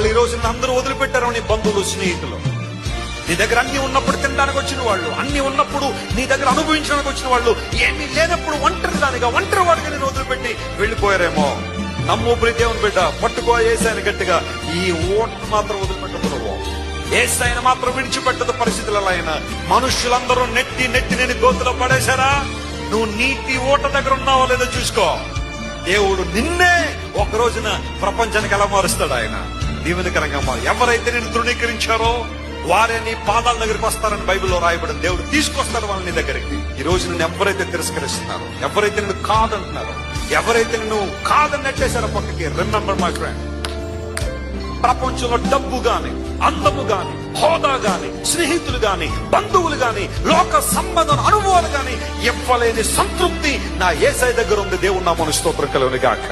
ఈ రోజు అందరూ వదిలిపెట్టారు నీ బంధువులు స్నేహితులు. నీ దగ్గర అన్ని ఉన్నప్పుడు తినడానికి వచ్చిన వాళ్ళు అన్ని ఉన్నప్పుడు నీ దగ్గర అనుభవించడానికి వచ్చిన వాళ్ళు ఏమీ లేనప్పుడు ఒంటరి దానిగా ఒంటరి వాడిగా నేను వదిలిపెట్టి వెళ్ళిపోయారేమో. నమ్ము దేవుని బిడ్డ పట్టుకో ఏసాయని గట్టిగా. ఈ ఓటు మాత్రం వదిలిపెట్టదు నువ్వు. మాత్రం విడిచిపెట్టదు పరిస్థితులలో ఆయన. మనుషులందరూ నెట్టి నెట్టి నేను గోతులో పడేశారా? నువ్వు నీటి ఓట దగ్గర ఉన్నావో లేదో చూసుకో. దేవుడు నిన్నే ఒక రోజున ప్రపంచానికి ఎలా మారుస్తాడు ఆయన? దీవెనకరంగా మారు ఎవరైతే నేను తృణీకరించారో వారే నీ పాదాల దగ్గరికి వస్తారని బైబిల్లో రాయబడిన దేవుడు తీసుకొస్తారు వాళ్ళని దగ్గరికి. ఈ రోజు నిన్ను ఎవరైతే తిరస్కరిస్తున్నారో ఎవరైతే నేను కాదంటున్నారో ఎవరైతే నిన్ను కాదని నెట్టేశారో పక్కకి రిమెంబర్ మై ఫ్రెండ్ ప్రపంచంలో డబ్బు గాని అందము గాని హోదా గాని స్నేహితులు గాని బంధువులు గాని లోక సంబంధం అనుభవాలు గాని ఇవ్వలేని సంతృప్తి నా ఏసై దగ్గర ఉంది. దేవుడు నా మన స్తోత్రం కలుగుని గాక